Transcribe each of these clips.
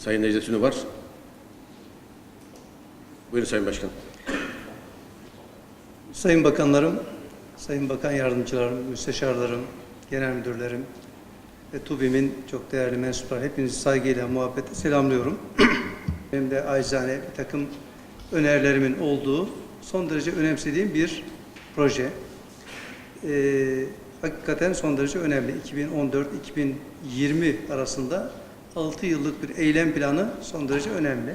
Sayın Necdet Ünlü var. Buyurun Sayın Başkan. Sayın Bakanlarım, Sayın Bakan Yardımcılarım, Müsteşarlarım, Genel Müdürlerim ve TUBİM'in çok değerli mensupları hepinizi saygıyla, muhabbetle selamlıyorum. Benim de acizane bir takım önerilerimin olduğu son derece önemsediğim bir proje. Ee, hakikaten son derece önemli. 2014-2020 arasında 6 yıllık bir eylem planı son derece önemli.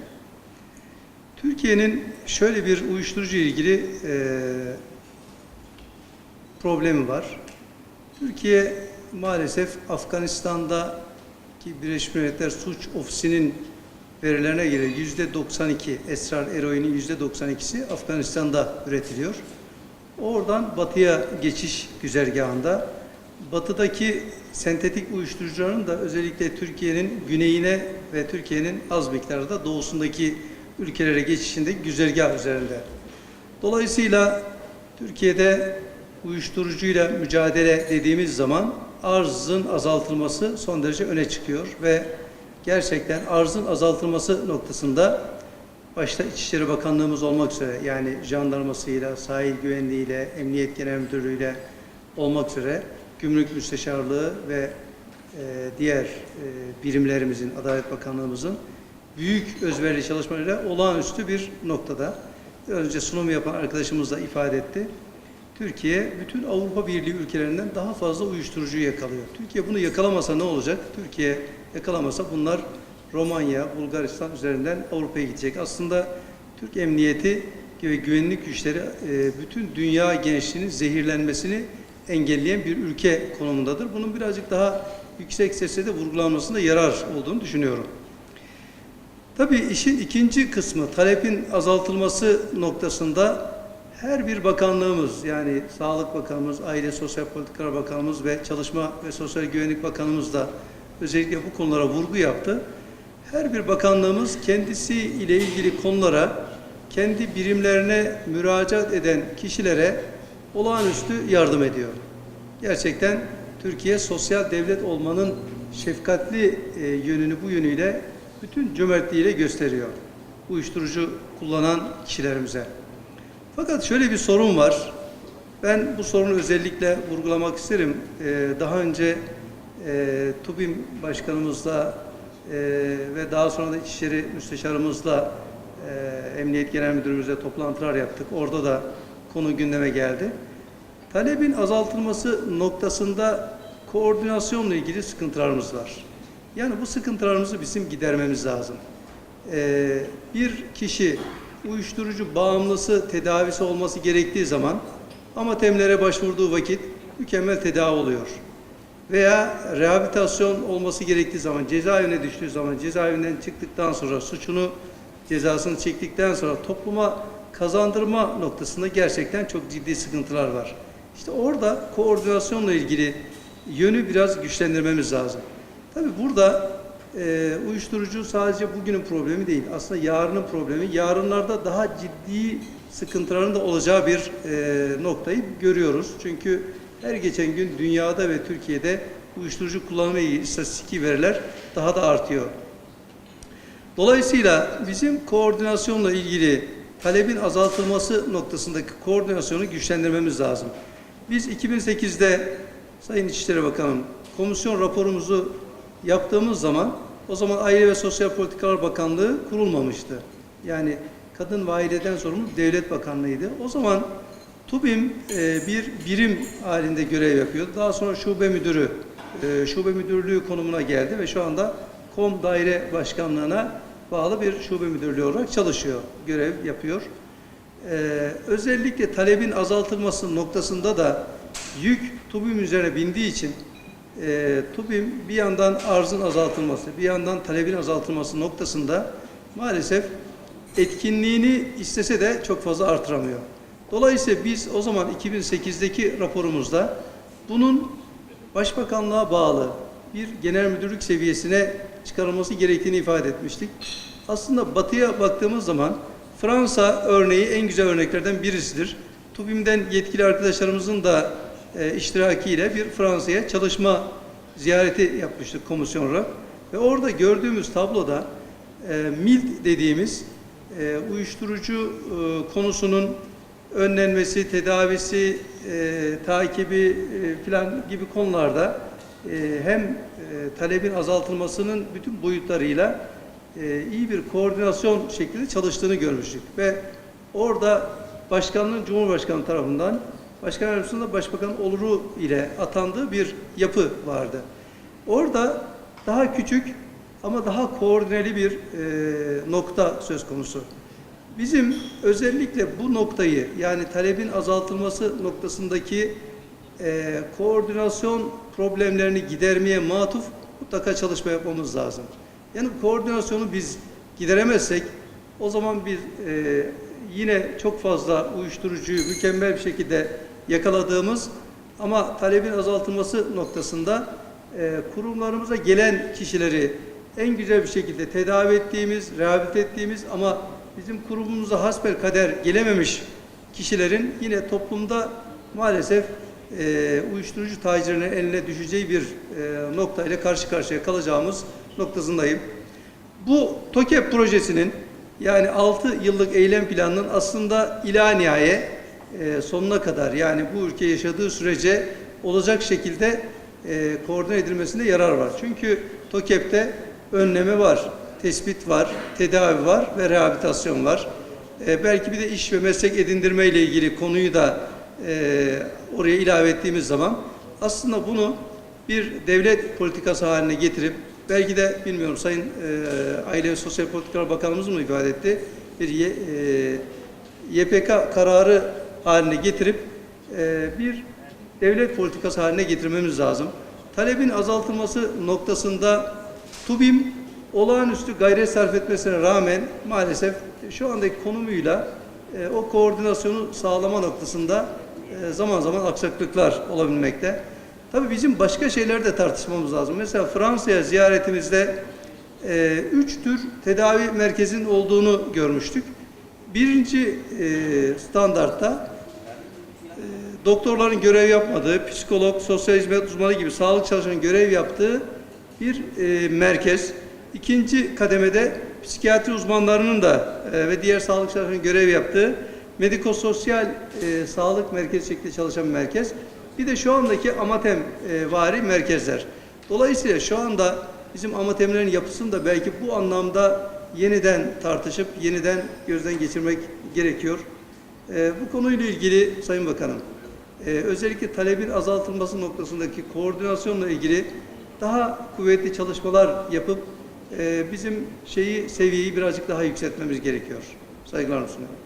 Türkiye'nin şöyle bir uyuşturucu ilgili e, problemi var. Türkiye maalesef Afganistan'daki Birleşmiş Milletler Suç Ofisi'nin verilerine göre yüzde 92 esrar eroinin yüzde 92'si Afganistan'da üretiliyor. Oradan batıya geçiş güzergahında batıdaki sentetik uyuşturucuların da özellikle Türkiye'nin güneyine ve Türkiye'nin az miktarda doğusundaki ülkelere geçişinde güzergah üzerinde. Dolayısıyla Türkiye'de uyuşturucuyla mücadele dediğimiz zaman arzın azaltılması son derece öne çıkıyor ve gerçekten arzın azaltılması noktasında başta İçişleri Bakanlığımız olmak üzere yani jandarmasıyla, sahil güvenliğiyle, Emniyet Genel Müdürlüğü'yle olmak üzere Gümrük Müsteşarlığı ve e, diğer e, birimlerimizin, Adalet Bakanlığımızın büyük özverili çalışmalarıyla olağanüstü bir noktada. Önce sunum yapan arkadaşımız da ifade etti. Türkiye bütün Avrupa Birliği ülkelerinden daha fazla uyuşturucuyu yakalıyor. Türkiye bunu yakalamasa ne olacak? Türkiye yakalamasa bunlar Romanya, Bulgaristan üzerinden Avrupa'ya gidecek. Aslında Türk Emniyeti ve güvenlik güçleri e, bütün dünya gençliğinin zehirlenmesini engelleyen bir ülke konumundadır. Bunun birazcık daha yüksek sesle de vurgulanmasında yarar olduğunu düşünüyorum. Tabii işin ikinci kısmı talebin azaltılması noktasında her bir bakanlığımız yani Sağlık Bakanımız, Aile Sosyal Politikalar Bakanımız ve Çalışma ve Sosyal Güvenlik Bakanımız da özellikle bu konulara vurgu yaptı. Her bir bakanlığımız kendisi ile ilgili konulara kendi birimlerine müracaat eden kişilere olağanüstü yardım ediyor. Gerçekten Türkiye sosyal devlet olmanın şefkatli e, yönünü bu yönüyle bütün cömertliğiyle gösteriyor. Uyuşturucu kullanan kişilerimize. Fakat şöyle bir sorun var. Ben bu sorunu özellikle vurgulamak isterim. Ee, daha önce e, TUBİM Başkanımızla e, ve daha sonra da İçişleri Müsteşarımızla e, Emniyet Genel Müdürümüzle toplantılar yaptık. Orada da konu gündeme geldi. Talebin azaltılması noktasında koordinasyonla ilgili sıkıntılarımız var. Yani bu sıkıntılarımızı bizim gidermemiz lazım. Ee, bir kişi uyuşturucu bağımlısı tedavisi olması gerektiği zaman amatemlere başvurduğu vakit mükemmel tedavi oluyor. Veya rehabilitasyon olması gerektiği zaman, cezaevine düştüğü zaman, cezaevinden çıktıktan sonra suçunu, cezasını çektikten sonra topluma kazandırma noktasında gerçekten çok ciddi sıkıntılar var. İşte orada koordinasyonla ilgili yönü biraz güçlendirmemiz lazım. Tabii burada e, uyuşturucu sadece bugünün problemi değil. Aslında yarının problemi. Yarınlarda daha ciddi sıkıntıların da olacağı bir e, noktayı görüyoruz. Çünkü her geçen gün dünyada ve Türkiye'de uyuşturucu kullanımı istatistik veriler daha da artıyor. Dolayısıyla bizim koordinasyonla ilgili talebin azaltılması noktasındaki koordinasyonu güçlendirmemiz lazım. Biz 2008'de Sayın İçişleri Bakanım komisyon raporumuzu yaptığımız zaman o zaman Aile ve Sosyal Politikalar Bakanlığı kurulmamıştı. Yani kadın ve aileden sorumlu Devlet Bakanlığı'ydı. O zaman TUBİM e, bir birim halinde görev yapıyordu. Daha sonra şube müdürü, e, şube müdürlüğü konumuna geldi ve şu anda KOM Daire Başkanlığı'na bağlı bir şube müdürlüğü olarak çalışıyor, görev yapıyor. E, özellikle talebin azaltılması noktasında da yük TUBİM üzerine bindiği için e, TUBİM bir yandan arzın azaltılması, bir yandan talebin azaltılması noktasında maalesef etkinliğini istese de çok fazla artıramıyor. Dolayısıyla biz o zaman 2008'deki raporumuzda bunun Başbakanlığa bağlı bir genel müdürlük seviyesine çıkarılması gerektiğini ifade etmiştik. Aslında batıya baktığımız zaman Fransa örneği en güzel örneklerden birisidir. TUBİM'den yetkili arkadaşlarımızın da e, iştirakiyle bir Fransa'ya çalışma ziyareti yapmıştık komisyon olarak. Ve orada gördüğümüz tabloda e, MILD dediğimiz e, uyuşturucu e, konusunun önlenmesi, tedavisi, e, takibi e, falan gibi konularda hem e, talebin azaltılmasının bütün boyutlarıyla e, iyi bir koordinasyon şeklinde çalıştığını görmüştük ve orada başkanlığın Cumhurbaşkanı tarafından Başkan Yardımcısının da Başbakan oluru ile atandığı bir yapı vardı. Orada daha küçük ama daha koordineli bir e, nokta söz konusu. Bizim özellikle bu noktayı yani talebin azaltılması noktasındaki e, koordinasyon problemlerini gidermeye matuf mutlaka çalışma yapmamız lazım. Yani koordinasyonu biz gideremezsek o zaman bir e, yine çok fazla uyuşturucuyu mükemmel bir şekilde yakaladığımız ama talebin azaltılması noktasında e, kurumlarımıza gelen kişileri en güzel bir şekilde tedavi ettiğimiz, rehabilite ettiğimiz ama bizim kurumumuza hasbel kader gelememiş kişilerin yine toplumda maalesef e, uyuşturucu tacirinin eline düşeceği bir e, nokta ile karşı karşıya kalacağımız noktasındayım. Bu TOKEP projesinin yani 6 yıllık eylem planının aslında ila nihaye e, sonuna kadar yani bu ülke yaşadığı sürece olacak şekilde e, koordine edilmesinde yarar var. Çünkü TOKEP'te önleme var, tespit var, tedavi var ve rehabilitasyon var. E, belki bir de iş ve meslek edindirme ile ilgili konuyu da e, oraya ilave ettiğimiz zaman aslında bunu bir devlet politikası haline getirip belki de bilmiyorum Sayın e, Aile ve Sosyal Politikalar Bakanımız mı ifade etti bir e, YPK kararı haline getirip e, bir devlet politikası haline getirmemiz lazım. Talebin azaltılması noktasında TUBİM olağanüstü gayret sarf etmesine rağmen maalesef şu andaki konumuyla e, o koordinasyonu sağlama noktasında zaman zaman aksaklıklar olabilmekte. Tabii bizim başka şeyler de tartışmamız lazım. Mesela Fransa'ya ziyaretimizde e, üç tür tedavi merkezinin olduğunu görmüştük. Birinci e, standartta e, doktorların görev yapmadığı, psikolog, sosyal hizmet uzmanı gibi sağlık çalışanının görev yaptığı bir e, merkez. İkinci kademede psikiyatri uzmanlarının da e, ve diğer sağlık çalışanların görev yaptığı medikososyal e, sağlık merkezi şeklinde çalışan merkez. Bir de şu andaki amatem e, vari merkezler. Dolayısıyla şu anda bizim amatemlerin yapısını da belki bu anlamda yeniden tartışıp yeniden gözden geçirmek gerekiyor. E, bu konuyla ilgili Sayın Bakanım, e, özellikle talebin azaltılması noktasındaki koordinasyonla ilgili daha kuvvetli çalışmalar yapıp e, bizim şeyi seviyeyi birazcık daha yükseltmemiz gerekiyor. Saygılarımı sunuyorum.